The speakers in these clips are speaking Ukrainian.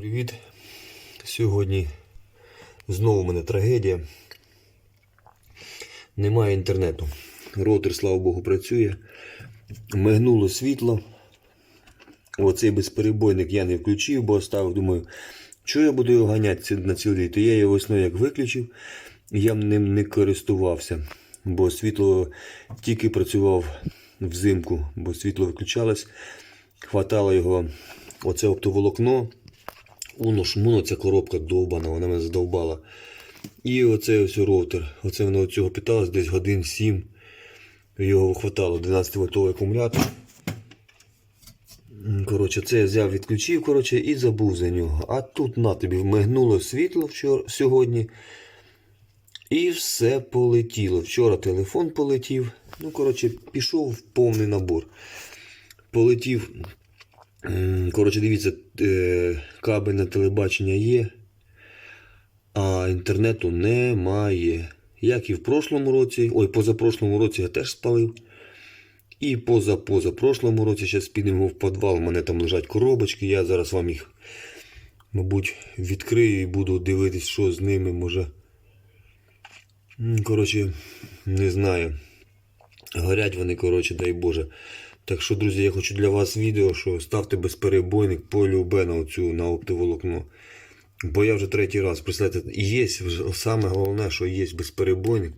Привіт. Сьогодні знову в мене трагедія. Немає інтернету. Роутер, слава Богу, працює. Мигнуло світло. Оцей безперебойник я не включив, бо оставив, думаю, що я буду його ганяти на цілий. То я його весною як виключив, я ним не користувався. Бо світло тільки працював взимку, бо світло виключалось. Хватало його оце оптоволокно. Уно шмуно, ця коробка довбана, вона мене задовбала. І оцей ось роутер. Оце воно цього питалось десь годин 7. Його хватало 12 вольтовий акумулятор. Коротше, це я взяв, відключив коротше, і забув за нього. А тут на тобі вмигнуло світло вчора, сьогодні. І все полетіло. Вчора телефон полетів. Ну, коротше, пішов в повний набор. Полетів Коротше, дивіться, е, кабельне телебачення є, а інтернету немає. Як і в прошлому році, ой, позапрошлому році я теж спалив. І поза-позапрошлому році, зараз підемо в підвал, у мене там лежать коробочки, я зараз вам їх, мабуть, відкрию і буду дивитись, що з ними може. Коротше, не знаю. Горять вони, коротше, дай Боже. Так що, друзі, я хочу для вас відео, що ставте безперебойник по на оцю на оптоволокно. Бо я вже третій раз, представляєте, є саме головне, що є безперебойник.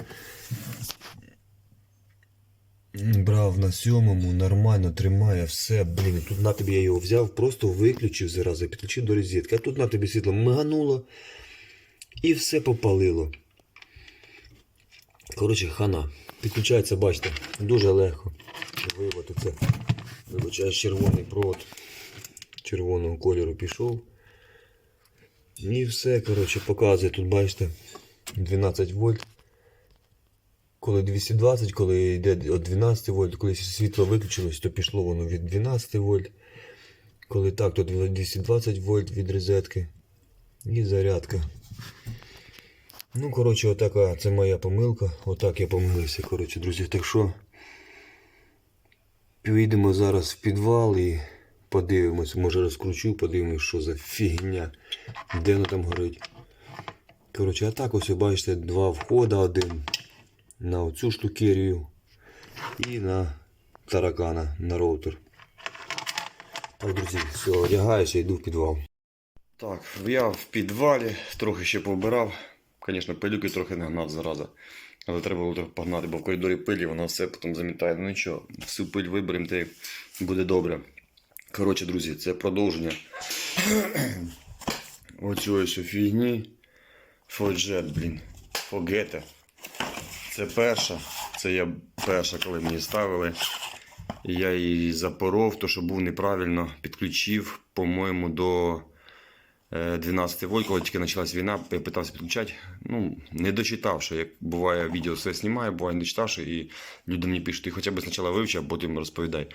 Брав на сьомому, нормально тримає, все, блін. Тут на тобі я його взяв, просто виключив зараз, підключив до розетки. А тут на тобі світло мигануло і все попалило. Коротше, хана. Підключається, бачите, дуже легко. Вивод оце. Вибачаю, червоний провод червоного кольору пішов. І все, коротше, показує тут, бачите, 12 вольт. Коли 220, коли йде від 12 вольт, коли світло виключилось, то пішло воно від 12 вольт. Коли так, то 220 вольт від розетки. І зарядка. Ну, коротше, отака, це моя помилка. Отак я помилився, коротше, друзі. Так що підемо зараз в підвал і подивимось, може розкручу, подивимось, що за фігня, де воно там горить. Коротше, а так ось ви бачите, два входа, один на оцю штукерію і на таракана, на роутер. Так, друзі, все, одягаюся, йду в підвал. Так, я в підвалі, трохи ще побирав. Звісно, пилюки трохи не гнав зараза. Але треба було трохи погнати, бо в коридорі пилі, вона все потім замітає. Ну нічого, всю пиль виберемо, та буде добре. Коротше, друзі, це продовження ось фігні. Фоджет, блін. Фогете. Це перша. Це я перша, коли мені ставили. Я її запоров, то що був неправильно, підключив, по-моєму, до 12 вольт, коли тільки почалась війна, я питався підключати. Ну, не дочитавши, як буває, відео все знімаю, буває не дочитавши, і люди мені пишуть, ти хоча б спочатку вивчи, а потім розповідай.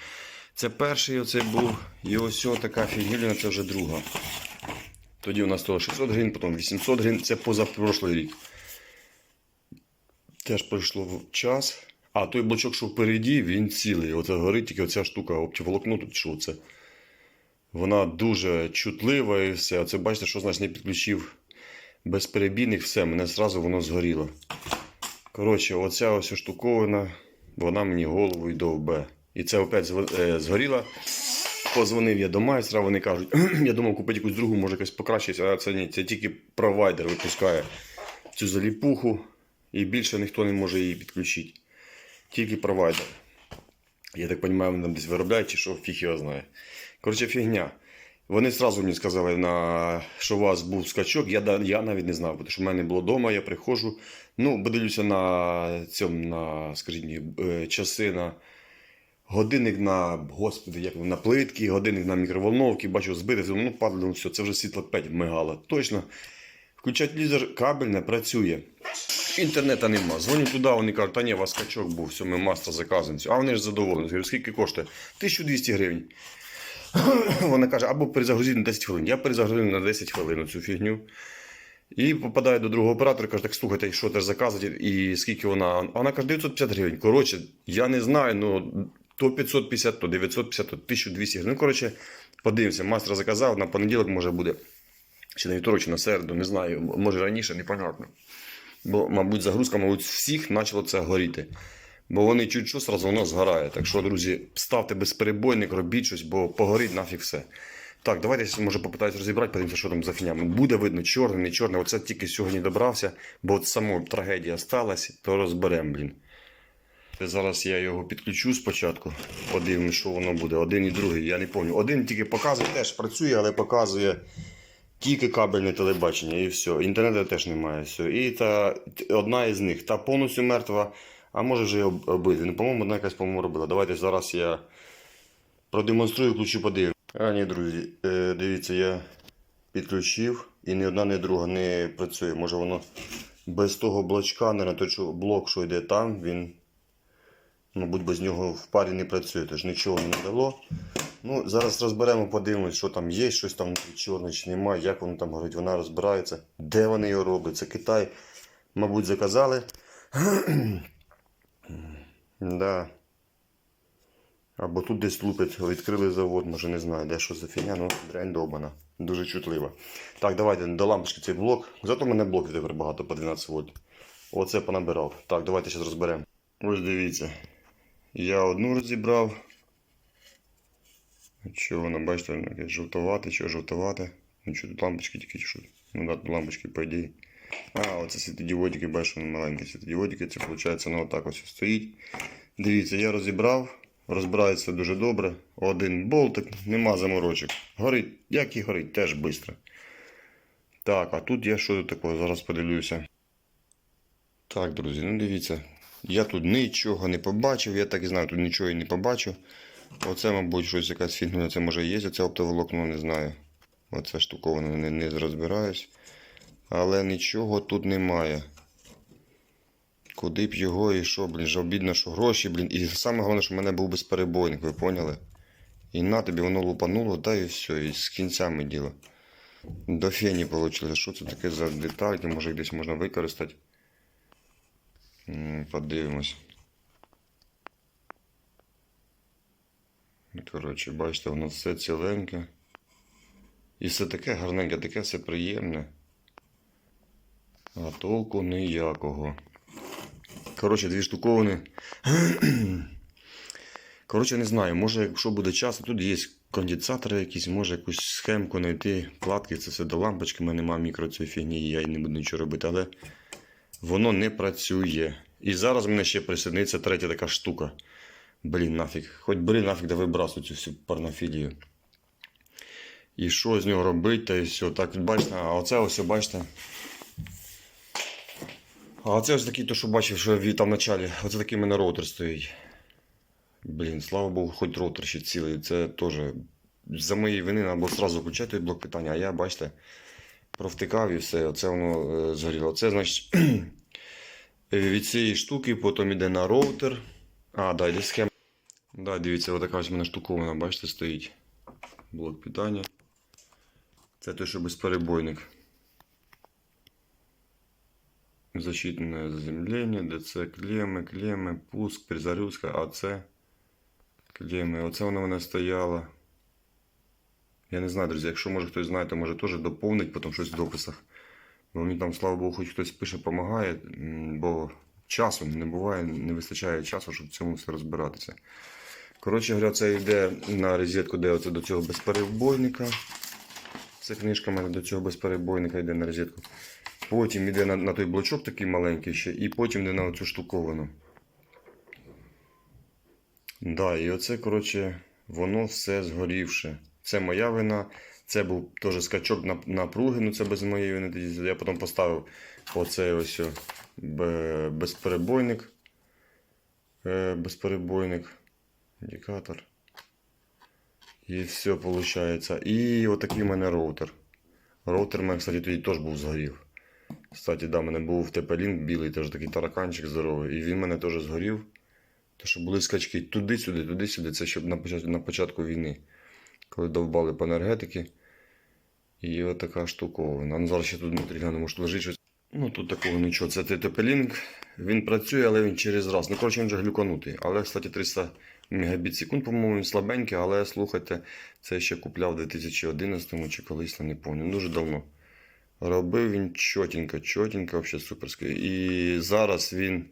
Це перший оцей був, і ось така фігня, це вже друга. Тоді у нас стоїло 600 гривень, потім 800 гривень, це позапрошлий рік. Теж пройшло час. А той блочок, що впереді, він цілий. Оце горить тільки оця штука, оптоволокно тут що це. Вона дуже чутлива і все. Оце бачите, що значить не підключив безперебійник, все, мене зразу воно згоріло. Коротше, оця ось штуковина, вона мені голову й довбе. І це опять е, згоріло. Позвонив я до майстра, вони кажуть, я думав купити якусь другу, може якось покращиться, а це ні, це тільки провайдер випускає цю заліпуху, і більше ніхто не може її підключити. Тільки провайдер. Я так розумію, вони там десь виробляють, чи що фіг його знає. Коротше, фігня. Вони одразу мені сказали, на, що у вас був скачок, я, я навіть не знав, тому що в мене було вдома, я приходжу. Ну, подивлюся на цьому, на, скажіть е, часи на годинник на, господи, як на плитки, годинник на мікроволновки, бачу, збити, ну падало, ну все, це вже світло 5 мигало. Точно. Включать телевізор, кабель не працює. Інтернету нема. Дзвоню туди, вони кажуть, та ні, у вас скачок був, все, ми мастер заказуємо. А вони ж задоволені. Говорю, скільки коштує? 1200 гривень. Вона каже, або перезагрузити на 10 хвилин. Я перезагрузив на 10 хвилин цю фігню. І попадаю до другого оператора, каже, так слухайте, що теж заказувати, і скільки вона. Вона каже, 950 гривень. Коротше, я не знаю, ну то 550, то 950, то 1200 гривень. Ну, коротше, подивимося, мастер заказав, на понеділок може буде. Чи на вівторок, чи на середу, не знаю. Може раніше, непонятно. Бо, мабуть, загрузка, мабуть, всіх почало це горіти. Бо вони чуть що сразу воно згорає. Так що, друзі, ставте безперебойник, робіть щось, бо погорить нафіг все. Так, давайте я може попитаюся розібрати, подивимося, що там за фінями. Буде видно, чорний, не чорний. Оце тільки сьогодні добрався, бо от сама трагедія сталася, то розберемо, блін. Зараз я його підключу спочатку. Подивимось, що воно буде. Один і другий, я не пам'ятаю. Один тільки показує, теж працює, але показує тільки кабельне телебачення і все. Інтернету теж немає. Все. І та одна із них, та повністю мертва, а може вже й обидві. Ну, по-моєму, одна якась, по-моєму, робила. Давайте зараз я продемонструю, включу, подивимось. А ні, друзі, е, дивіться, я підключив і ні одна, ні друга не працює. Може воно без того блочка, не на той блок, що йде там, він, мабуть, без нього в парі не працює, тож нічого не дало. Ну, зараз розберемо, подивимось, що там є, щось там чорне чи немає, як воно там горить. Вона розбирається, де вони його роблять. Це Китай, мабуть, заказали. да. Або тут десь лупять, відкрили завод, може не знаю, де що за фігня, ну дрянь довбана. Дуже чутлива. Так, давайте до лампочки цей блок. Зато в мене блоків тепер багато по 12 вольт. Оце понабирав. Так, давайте зараз розберемо. Ось дивіться. Я одну розібрав. Що воно, бачите, воно якесь жовтовате, що жовтовате. Ну що тут лампочки тільки що? Ну да, тут лампочки, по ідеї. А, оце світодіодики, бачиш, вони маленькі світодіодики. Це виходить, воно отак ось стоїть. Дивіться, я розібрав. Розбирається дуже добре. Один болтик, нема заморочок. Горить, як і горить, теж швидко. Так, а тут я що тут такого? Зараз подивлюся. Так, друзі, ну дивіться. Я тут нічого не побачив, я так і знаю, тут нічого і не побачу. Оце, мабуть, щось якась фігня, це може є, оце оптоволокно, не знаю. Оце штуковане не, не розбираюсь. Але нічого тут немає. Куди б його і що, блін, ж обідно, що гроші, блін. І саме головне, що в мене був безперебойник, ви поняли? І на тобі воно лупануло, та і все, і з кінцями діло. До фені вийшло. Що це таке за детальки? Може десь можна використати. Подивимось. Коротше, бачите, воно все ціленьке. І все таке гарненьке, таке все приємне. А толку ніякого. Коротше, дві штуковини. Коротше, не знаю, може, якщо буде час, тут є конденсатори якісь, може якусь схемку знайти, платки, це все до лампочки, в мене немає мікро цієї фігні, я й не буду нічого робити, але воно не працює. І зараз в мене ще присоединиться третя така штука. Блін, нафіг. Хоч бери нафіг, да вибрасуй цю всю порнофілію. І що з нього робити, та і все. Так, бачите, а оце ось, бачите. А оце ось такий, то, що бачив, що там в началі. Оце такий в мене роутер стоїть. Блін, слава Богу, хоч роутер ще цілий. Це теж за моєї вини або одразу включати блок питання, а я, бачите, провтикав і все, оце воно е, згоріло. Це, значить, від цієї штуки потім йде на роутер. А, да, йде схема. Да, дивіться, отака ось в мене штуковина, бачите, стоїть. Блок питання. Це той, що безперебойник. Защитное заземлення, ДЦ клеми, клеми, пуск, перезагрузка, АЦ клеми. Оце воно в мене стояло. Я не знаю, друзі, якщо може хтось знає, то може теж доповнить потім щось в дописах. Бо мені там, слава Богу, хоч хтось пише, допомагає, бо часу не буває, не вистачає часу, щоб в цьому все розбиратися. Коротше говоря, це йде на розетку, де оце до цього безперебойника. Це книжка в мене до цього безперебойника йде на розетку. Потім йде на, на той блочок такий маленький ще, і потім йде на оцю штуковину. Да, і оце, коротше, воно все згорівше. Це моя вина. Це був теж скачок на, напруги, ну це без моєї вини. Я потім поставив оцей ось безперебойник. Е, безперебойник. Індикатор. І все виходить. І отакий в мене роутер. Роутер в мене, кстати, тоді теж був згорів. Кстати, да, в мене був TP-Link білий, теж такий тараканчик здоровий. І він мене теж згорів. То що були скачки туди-сюди, туди-сюди. Це щоб на початку війни. Коли довбали по енергетики. І от така штуковина. Ну, зараз ще тут внутрі гляну, може лежить щось. Ну тут такого нічого. Це TP-Link. Він працює, але він через раз. Ну, коротше, він вже глюканутий. Але, кстати, 300 Мегабіт секунд, по-моєму, він слабенький, але слухайте, це ще купляв у 2011 чи колись, не пам'ятаю. Дуже давно. Робив він чотенько, чотенько, взагалі суперсько. І зараз він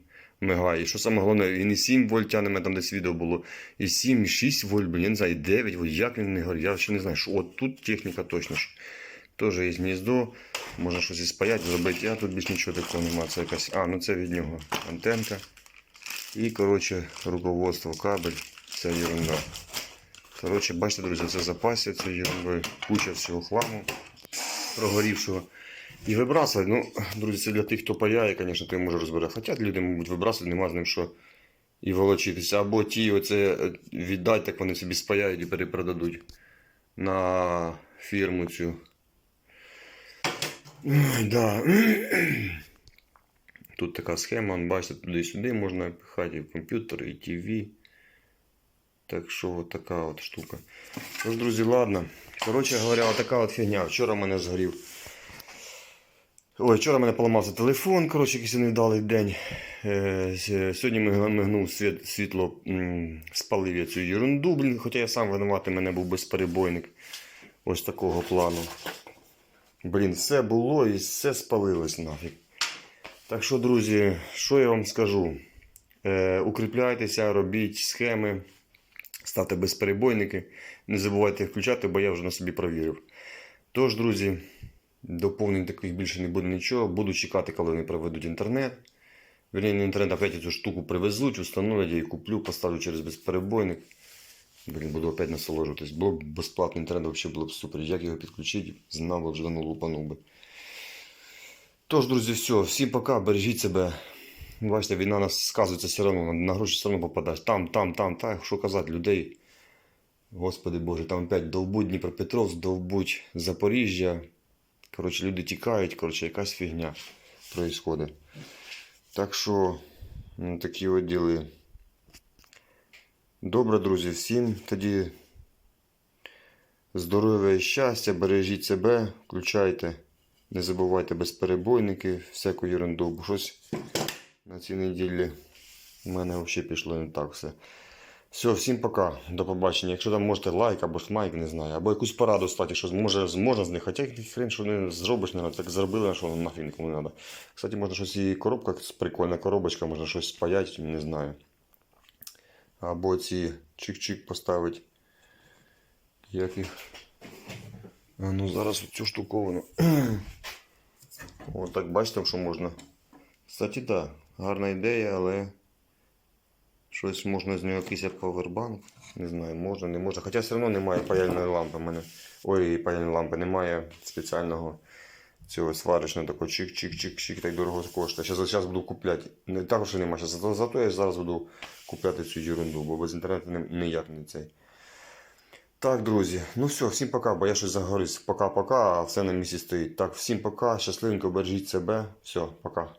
мигає. І що саме головне, він і 7 вольт тягне, мене там десь відео було. І 7, і 6 вольт, блін, я не знаю, і 9 вольт, як він не горить. Я ще не знаю, що от тут техніка точно ж. Теж є гніздо, можна щось і спаяти, зробити. А тут більш нічого такого немає. Це якась. А, ну це від нього антенка. І, коротше, руководство, кабель, це ерунда. Коротше, бачите, друзі, це запасі цієї ерундою, куча всього хламу прогорівшого. І вибрасувати, ну, друзі, це для тих, хто паяє, звісно, ти може розбирати. Хоча люди, мабуть, вибрасувати, нема з ним що і волочитися. Або ті оце е, віддать, так вони собі спаяють і перепродадуть на фірму цю. Да. Тут така схема, бачите, туди-сюди можна пихати і комп'ютер, і ТВ. Так що от така от штука. Тож, друзі, ладно. Коротше говоря, така от фігня. Вчора мене згорів. Ой, вчора мене поламався телефон, коротше, якийсь невдалий день. Е, сьогодні миг- мигнув світ, світло, спалив я цю ерунду, блін, хоча я сам винуватий, мене був безперебойник. Ось такого плану. Блін, все було і все спалилось нафіг. Так що, друзі, що я вам скажу? Е, укріпляйтеся, робіть схеми, ставте безперебойники. Не забувайте їх включати, бо я вже на собі провірив. Тож, друзі, доповнень таких більше не буде нічого. Буду чекати, коли вони проведуть інтернет. Вірні, на інтернет опять цю штуку привезуть, установлять, я її куплю, поставлю через безперебойник. Блін, буду опять насолоджуватись. Було б безплатний інтернет, взагалі було б супер. Як його підключити, знав би вже давно лупанув би. Тож, друзі, все, всім пока, бережіть себе. Бачите, війна нас сказується все одно, на гроші все одно попадаєш. Там, там, там, так, що казати, людей. Господи Боже, там опять довбуть Дніпропетровськ, довбуть Запоріжжя. Коротше, люди тікають, коротше, якась фігня происходить. Так що, ну, такі от діли. Добре, друзі, всім тоді здоров'я і щастя, бережіть себе, включайте. Не забувайте безперебойники, всяку ерунду, бо щось на цій неділі у мене взагалі пішло не так все. Все, всім пока, до побачення. Якщо там можете лайк або смайк, не знаю, або якусь пораду стати, що може, можна з них, хоча хрен, що не зробиш, не так зробили, що нафіг нікому не треба. Кстати, можна щось і коробка, прикольна коробочка, можна щось спаяти, не знаю. Або ці чик-чик поставити. Як їх? А ну зараз цю штуковину. О, так бачите, що можна. Кстати, так, да, гарна ідея, але щось можна з нього якийсь як павербанк. Не знаю, можна, не можна. Хоча все одно немає паяльної лампи в мене. Ой, паяльної лампи немає спеціального цього сварочного такого чик-чик-чик-чик, так дорого коштує. Зараз, зараз буду купляти. Не так, що немає. Зато, зато я зараз буду купляти цю ерунду, бо без інтернету ні- ніяк не цей. Так, друзі, ну все, всім пока, бо я щось загорюсь. Пока-пока, а все на місці стоїть. Так, всім пока, щасливенько, бережіть себе. Все, пока.